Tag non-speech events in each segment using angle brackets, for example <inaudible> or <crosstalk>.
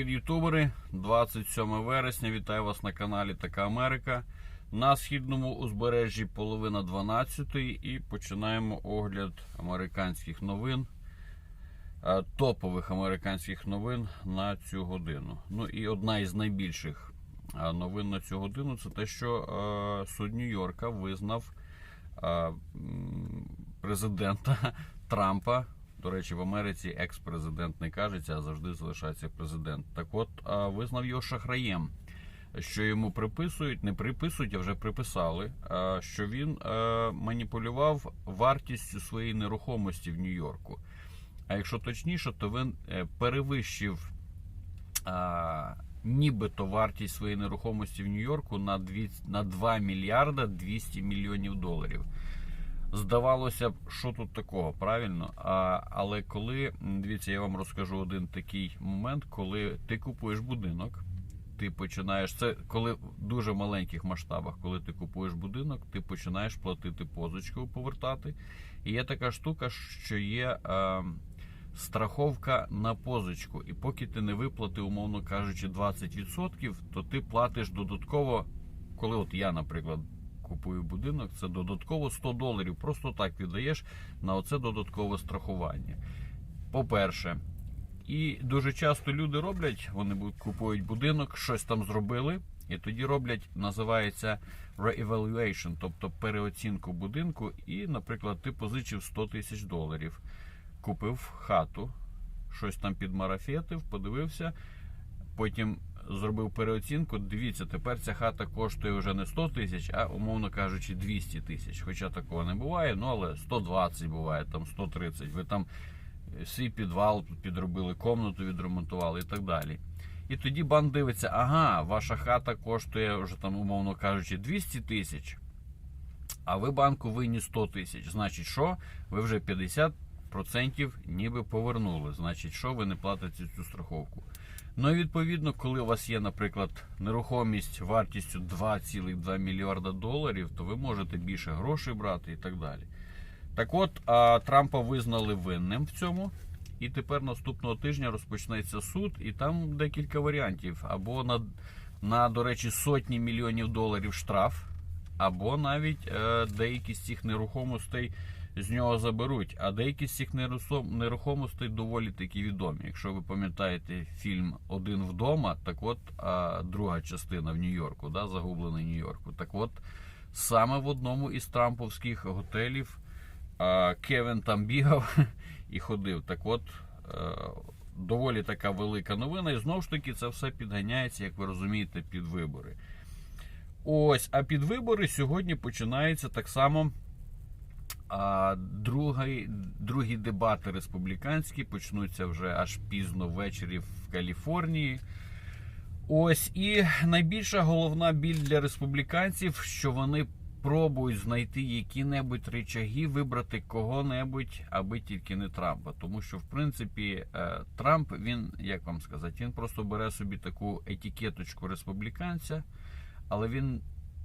Привіт, ютубери! 27 вересня. Вітаю вас на каналі Така Америка. На східному узбережжі половина 12 і починаємо огляд американських новин, е, топових американських новин на цю годину. Ну і одна із найбільших е, новин на цю годину це те, що е, суд Нью-Йорка визнав президента <laughs> Трампа. До речі, в Америці екс-президент не кажеться, а завжди залишається президент. Так от визнав його шахраєм, що йому приписують, не приписують, а вже приписали, що він маніпулював вартістю своєї нерухомості в Нью-Йорку. А якщо точніше, то він е, перевищив нібито вартість своєї нерухомості в Нью-Йорку на 2, на 2 мільярда 200 мільйонів доларів. Здавалося б, що тут такого, правильно? А, але коли дивіться, я вам розкажу один такий момент, коли ти купуєш будинок, ти починаєш це коли в дуже маленьких масштабах, коли ти купуєш будинок, ти починаєш платити позичку, повертати. І є така штука, що є е, страховка на позичку. І поки ти не виплатив, умовно кажучи, 20%, то ти платиш додатково, коли от я, наприклад купую будинок, це додатково 100 доларів. Просто так віддаєш на оце додаткове страхування. По-перше, і дуже часто люди роблять, вони купують будинок, щось там зробили, і тоді роблять, називається re-evaluation, тобто переоцінку будинку. І, наприклад, ти позичив 100 тисяч доларів, купив хату, щось там підмарафетив, подивився, потім зробив переоцінку. Дивіться, тепер ця хата коштує вже не 100 тисяч, а умовно кажучи, 200 тисяч. Хоча такого не буває, ну але 120 буває, там 130. Ви там е, свій підвал підробили, комнату відремонтували і так далі. І тоді банк дивиться, ага, ваша хата коштує вже там, умовно кажучи, 200 тисяч, а ви банку винні 100 тисяч. Значить, що? Ви вже 50% ніби повернули. Значить, що ви не платите цю страховку. Ну і відповідно, коли у вас є, наприклад, нерухомість вартістю 2,2 мільярда доларів, то ви можете більше грошей брати і так далі. Так от, а, Трампа визнали винним в цьому. І тепер наступного тижня розпочнеться суд, і там декілька варіантів. Або на, на до речі, сотні мільйонів доларів штраф, або навіть е, деякі з цих нерухомостей з нього заберуть. А деякі з цих нерухомостей доволі такі відомі. Якщо ви пам'ятаєте фільм Один вдома, так от а, друга частина в Нью-Йорку, да, загублений Нью-Йорку. Так от саме в одному із трамповських готелів а, Кевін там бігав <laughs> і ходив. Так от. е, Доволі така велика новина, і знову ж таки це все підганяється, як ви розумієте, під вибори. Ось, а під вибори сьогодні починається так само а другий, другі дебати республіканські почнуться вже аж пізно ввечері в Каліфорнії. Ось і найбільша головна біль для республіканців, що вони пробують знайти які-небудь речаги, вибрати кого-небудь, аби тільки не Трампа. Тому що, в принципі, е, Трамп, він, як вам сказати, він просто бере собі таку етикеточку республіканця, але він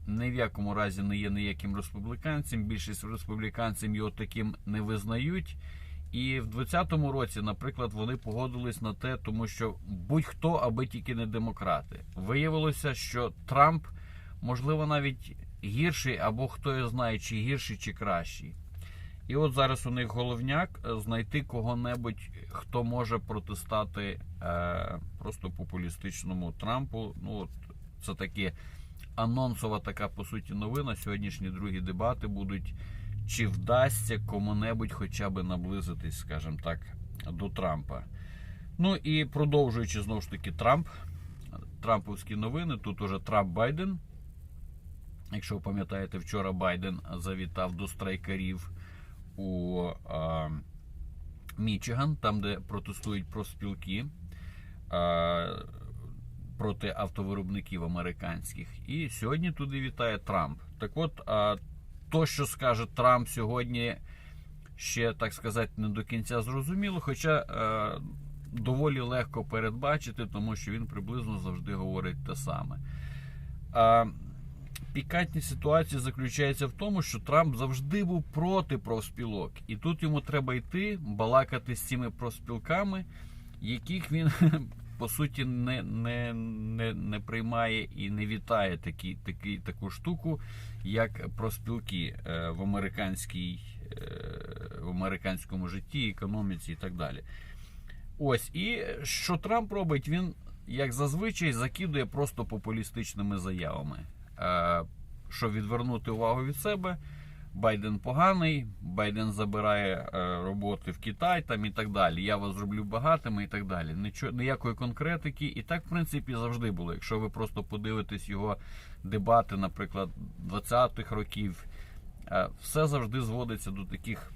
ні в якому разі не є ніяким республіканцем. Більшість республіканців його таким не визнають. І в 2020 році, наприклад, вони погодились на те, тому що будь-хто, аби тільки не демократи. Виявилося, що Трамп, можливо, навіть гірший, або хто його знає, чи гірший, чи кращий. І от зараз у них головняк знайти кого-небудь, хто може протистати е, просто популістичному Трампу. Ну, от це таке анонсова така по суті новина. Сьогоднішні другі дебати будуть. Чи вдасться кому-небудь хоча б наблизитись, скажімо так, до Трампа. Ну і продовжуючи знову ж таки Трамп, Трамповські новини. Тут уже Трамп Байден. Якщо ви пам'ятаєте, вчора Байден завітав до страйкарів у а, Мічиган, там, де протестують профспілки а, проти автовиробників американських. І сьогодні туди вітає Трамп. Так от, а, то, що скаже Трамп сьогодні, ще так сказати, не до кінця зрозуміло, хоча е, доволі легко передбачити, тому що він приблизно завжди говорить те саме. А, пікантність ситуації заключається в тому, що Трамп завжди був проти профспілок, і тут йому треба йти, балакати з цими профспілками, яких він <laughs> по суті не, не, не, не приймає і не вітає такі, такі, таку штуку, як проспілки е, в, американській, е, в американському житті, економіці і так далі. Ось, і що Трамп робить, він, як зазвичай, закидує просто популістичними заявами. Е, Щоб відвернути увагу від себе, Байден поганий, Байден забирає е, роботи в Китай там і так далі. Я вас зроблю багатими і так далі. Нічого, ніякої конкретики. І так, в принципі, завжди було. Якщо ви просто подивитесь його дебати, наприклад, 20-х років, е, все завжди зводиться до таких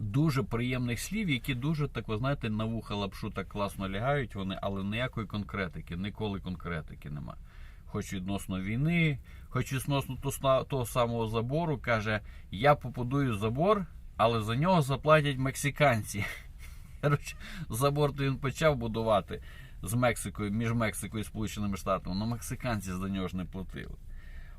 дуже приємних слів, які дуже так, ви знаєте, на вуха лапшу так класно лягають вони, але ніякої конкретики, ніколи конкретики нема. Хоч відносно війни, хоч відносно того самого забору, каже: я побудую забор, але за нього заплатять мексиканці. <laughs> Забор то він почав будувати з Мексикою, між Мексикою і Сполученими Штатами, але мексиканці за нього ж не платили.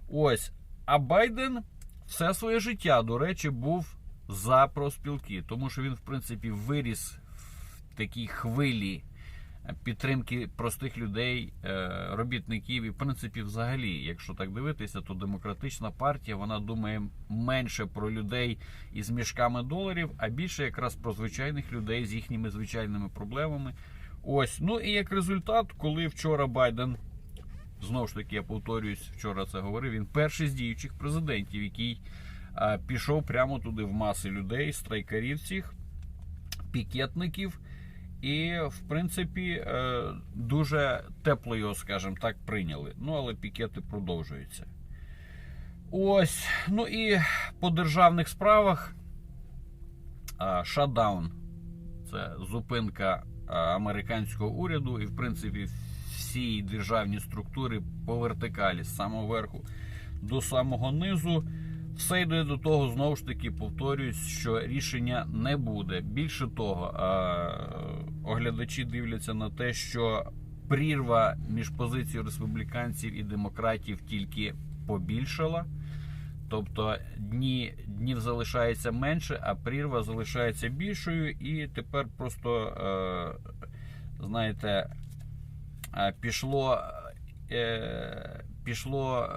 Ось. А Байден все своє життя, до речі, був за проспілки, тому що він, в принципі, виріс в такій хвилі підтримки простих людей, е, робітників і, в принципі, взагалі, якщо так дивитися, то демократична партія вона думає менше про людей із мішками доларів, а більше якраз про звичайних людей з їхніми звичайними проблемами. Ось, ну і як результат, коли вчора Байден. Знову ж таки, я повторююсь, вчора це говорив. Він перший з діючих президентів, який а, пішов прямо туди в маси людей, страйкарів цих, пікетників. І, в принципі, е, дуже тепло його, скажімо так, прийняли. Ну, але пікети продовжуються. Ось. Ну і по державних справах а, шатдаун. Це зупинка американського уряду, і, в принципі, всі державні структури по вертикалі з самого верху до самого низу. Все йде до того, знову ж таки, повторюсь, що рішення не буде. Більше того, оглядачі дивляться на те, що прірва між позицією республіканців і демократів тільки побільшала. Тобто дні, днів залишається менше, а прірва залишається більшою, і тепер просто, е, знаєте, е, пішло, е, пішло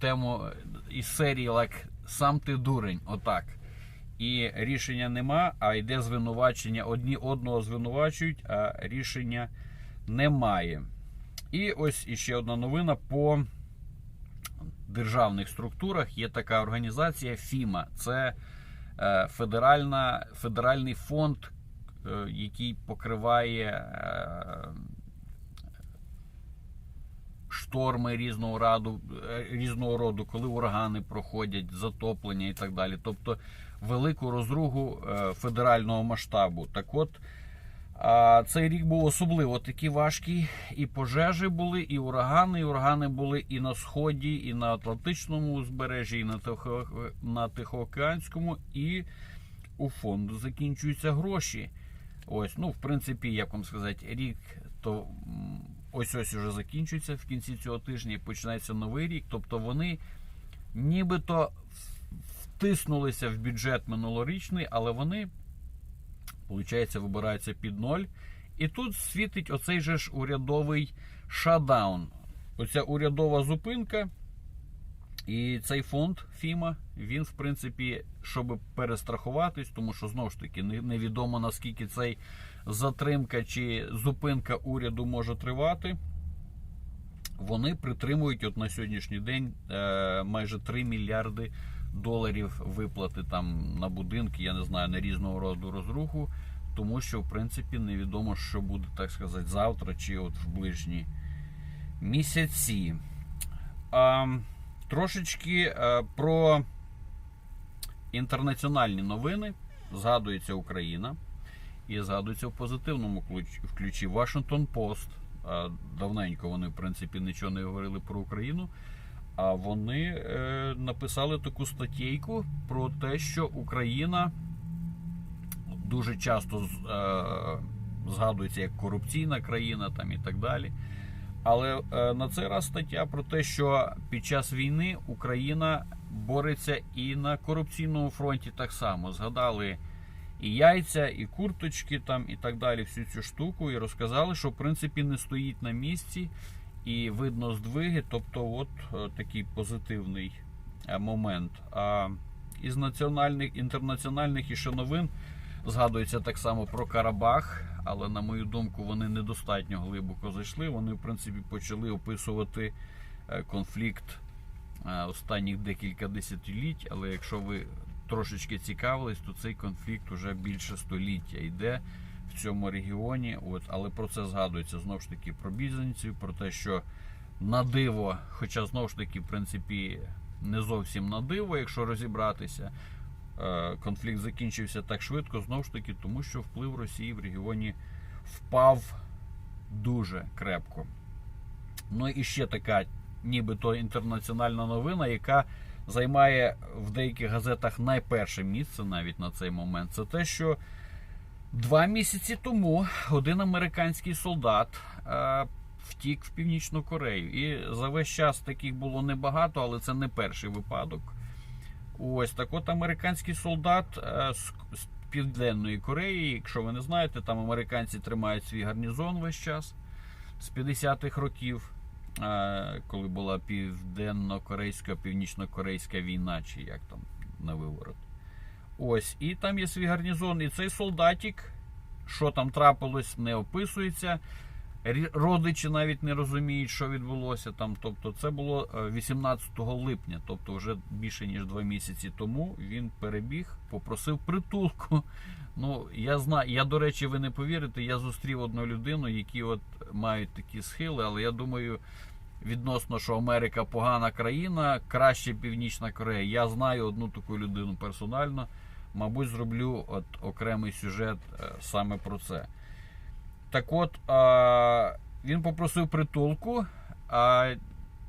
тему із серії like, сам ти дурень, отак. І рішення нема, а йде звинувачення. Одні одного звинувачують, а рішення немає. І ось іще одна новина по державних структурах. Є така організація ФІМА. Це е, федеральний фонд, е, який покриває. Шторми різного раду, е, різного роду, коли урагани проходять, затоплення і так далі. Тобто велику розругу е, федерального масштабу. Так от цей рік був особливо такий важкий. І пожежі були, і урагани. І урагани були і на сході, і на Атлантичному узбережжі, і на Тихо, на Тихоокеанському, і у фонду закінчуються гроші. Ось, ну, в принципі, як вам сказати, рік то ось ось уже закінчується в кінці цього тижня і починається новий рік. Тобто вони нібито втиснулися в бюджет минулорічний, але вони, виходить, вибираються під ноль. І тут світить оцей же ж урядовий шадаун. Оця урядова зупинка. І цей фонд ФІМА, він, в принципі, щоб перестрахуватись, тому що знову ж таки невідомо наскільки цей затримка чи зупинка уряду може тривати. Вони притримують от на сьогоднішній день е, майже 3 мільярди доларів виплати там на будинки, я не знаю, на різного роду розруху, тому що, в принципі, невідомо, що буде, так сказати, завтра чи от в ближні місяці. А, трошечки е, про інтернаціональні новини. Згадується Україна. І згадується в позитивному ключі Post. Е, Давненько вони, в принципі, нічого не говорили про Україну. А вони е, написали таку статтєйку про те, що Україна дуже часто е, згадується як корупційна країна там і так далі. Але е, на цей раз стаття про те, що під час війни Україна бореться і на корупційному фронті так само. Згадали і яйця, і курточки там, і так далі, всю цю штуку, і розказали, що в принципі не стоїть на місці, і видно здвиги, тобто, от е, такий позитивний е, момент. А із національних інтернаціональних іще новин згадується так само про Карабах, але на мою думку, вони недостатньо глибоко зайшли. Вони, в принципі, почали описувати е, конфлікт останніх декілька десятиліть. Але якщо ви трошечки цікавились, то цей конфлікт уже більше століття йде в цьому регіоні. От, але про це згадується знову ж таки про біженців, про те, що на диво, хоча знову ж таки, в принципі, не зовсім на диво, якщо розібратися. е, Конфлікт закінчився так швидко, знову ж таки, тому що вплив Росії в регіоні впав дуже крепко. Ну і ще така, нібито інтернаціональна новина, яка займає в деяких газетах найперше місце навіть на цей момент. Це те, що два місяці тому один американський солдат е, втік в Північну Корею. І за весь час таких було небагато, але це не перший випадок. Ось так от американський солдат е, з, з Південної Кореї, якщо ви не знаєте, там американці тримають свій гарнізон весь час з 50-х років, коли була південно-корейська, північно-корейська війна, чи як там на виворот. Ось, і там є свій гарнізон, і цей солдатик, що там трапилось, не описується. Родичі навіть не розуміють, що відбулося там. Тобто, це було е, 18 липня, тобто вже більше ніж два місяці тому. Він перебіг, попросив притулку. Ну, я знаю, я до речі, ви не повірите, я зустрів одну людину, які от мають такі схили, але я думаю, відносно, що Америка погана країна, краще Північна Корея. Я знаю одну таку людину персонально. Мабуть, зроблю от окремий сюжет е, саме про це. Так от, а, він попросив притулку, а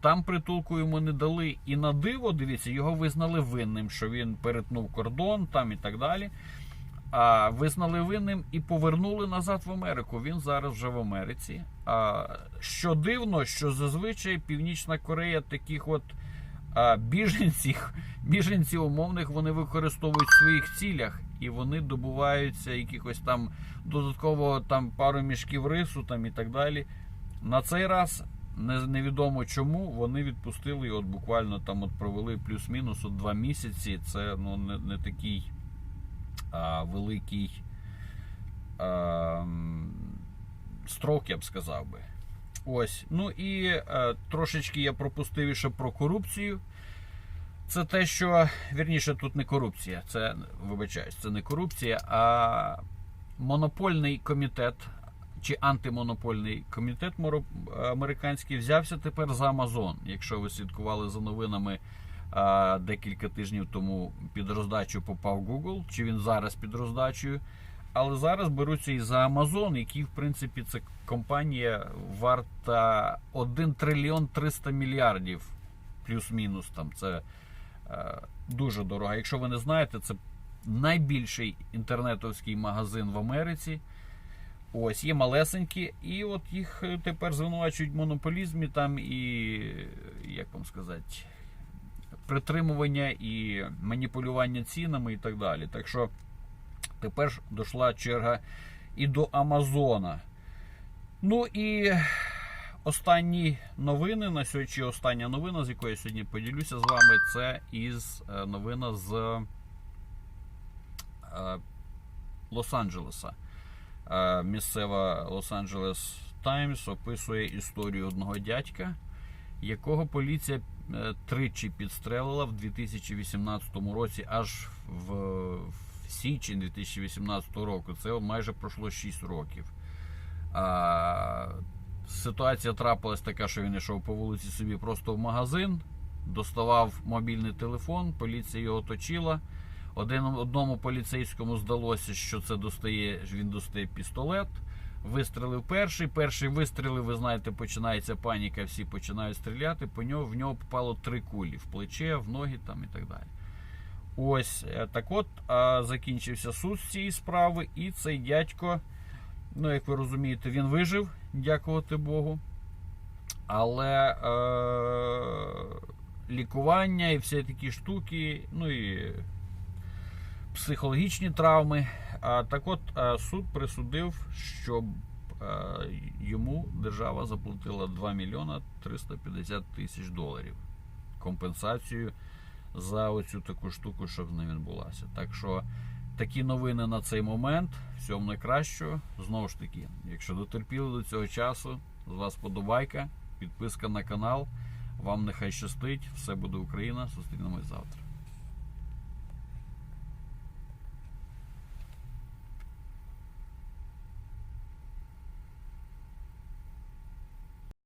там притулку йому не дали. І на диво, дивіться, його визнали винним, що він перетнув кордон там і так далі. А визнали винним і повернули назад в Америку. Він зараз вже в Америці. А, що дивно, що зазвичай Північна Корея таких от а, біженців, <laughs> біженців умовних вони використовують в своїх цілях і вони добуваються якихось там додатково там пару мішків рису там і так далі. На цей раз не- невідомо чому вони відпустили і от буквально там от провели плюс-мінус от два місяці. Це ну не, не такий а, великий а, строк, я б сказав би. Ось. Ну і е, трошечки я пропустив іще про корупцію. Це те, що вірніше тут не корупція, це вибачаюсь, це не корупція, а монопольний комітет чи антимонопольний комітет американський взявся тепер за Амазон. Якщо ви слідкували за новинами декілька тижнів тому під роздачу попав Google, чи він зараз під роздачею. Але зараз беруться і за Amazon, який, в принципі, це компанія варта 1 трильйон 300 мільярдів, плюс-мінус там. Це дуже дорого. Якщо ви не знаєте, це найбільший інтернетовський магазин в Америці. Ось є малесенькі, і от їх е, тепер звинувачують в монополізмі там і, як вам сказати, притримування і маніпулювання цінами і так далі. Так що тепер дійшла черга і до Амазона. Ну і останні новини на сьогодні, остання новина, з якою я сьогодні поділюся з вами, це із е, новина з е, Лос-Анджелеса. Е, Місцева Лос-Анджелес Таймс описує історію одного дядька, якого поліція тричі підстрелила в 2018 році, аж в січень 2018 року. Це майже пройшло 6 років. Ситуація трапилась така, що він йшов по вулиці собі просто в магазин, доставав мобільний телефон, поліція його оточила. Один, одному поліцейському здалося, що це достає, він достає пістолет. Вистрелив перший. Перший вистріли, ви знаєте, починається паніка, всі починають стріляти. По нього в нього попало три кулі в плече, в ноги там і так далі. Ось е, так от закінчився суд з цієї справи, і цей дядько, ну як ви розумієте, він вижив, дякувати Богу. Але е, лікування і всі такі штуки, ну і психологічні травми А так от е, суд присудив, щоб е, йому держава заплатила 2 мільйона 350 тисяч доларів компенсацію за оцю таку штуку, щоб з ним відбулася. Так що такі новини на цей момент. Всього найкращого. Знову ж таки, якщо дотерпіли до цього часу, з вас подобайка, підписка на канал. Вам нехай щастить, все буде Україна. Зустрінемось завтра.